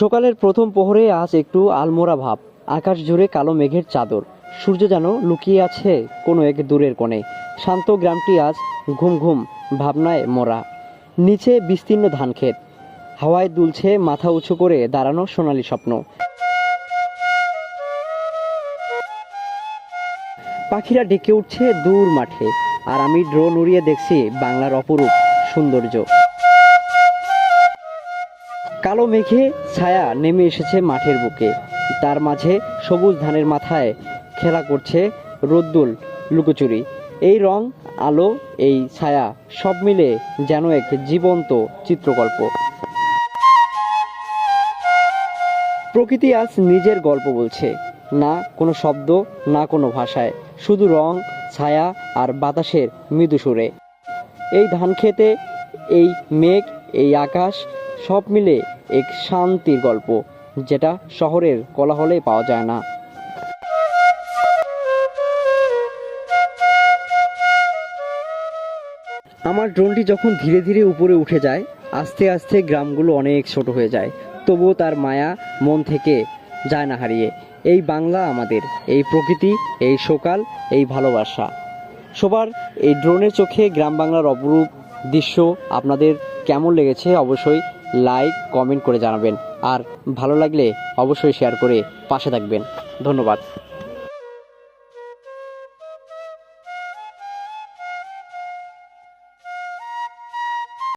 সকালের প্রথম প্রহরে আজ একটু আলমোড়া ভাব। আকাশ জুড়ে কালো মেঘের চাদর। সূর্য যেন লুকিয়ে আছে কোনো এক দূরের কোণে। শান্ত গ্রামটি আজ ঘুম ঘুম, ভাবনায় মোরা নিচে বিস্তীর্ণ ধানক্ষেত। হাওয়ায় দুলছে মাথা উঁচু করে দাঁড়ানো সোনালি স্বপ্ন। পাখিরা ডেকে উঠছে দূর মাঠে। আর আমি ড্রোন উড়িয়ে দেখছি বাংলার অপরূপ সৌন্দর্য। কালো মেঘে ছায়া নেমে এসেছে মাঠের বুকে। তার মাঝে সবুজ ধানের মাথায় খেলা করছে রোদ্দুল লুকোচুরি। এই রং, আলো, এই ছায়া সব মিলে যেন এক জীবন্ত চিত্রকল্প। প্রকৃতি আজ নিজের গল্প বলছে। না কোনো শব্দ, না কোনো ভাষায়। শুধু রং, ছায়া আর বাতাসের মৃদু সুরে। এই ধান খেতে, এই মেঘ, এই আকাশ সব মিলে এক শান্তির গল্প, যেটা শহরের কোলাহলে পাওয়া যায় না। আমার ড্রোনটি যখন ধীরে ধীরে উপরে উঠে যায়, আস্তে আস্তে গ্রামগুলো অনেক ছোট হয়ে যায়। তবুও তার মায়া মন থেকে যায় না হারিয়ে। এই বাংলা আমাদের, এই প্রকৃতি, এই সকাল, এই ভালোবাসা। সবার এই ড্রোনের চোখে গ্রাম বাংলার অপরূপ দৃশ্য আপনাদের কেমন লেগেছে অবশ্যই লাইক কমেন্ট করে জানাবেন। আর ভালো লাগলে অবশ্যই শেয়ার করে পাশে থাকবেন। ধন্যবাদ।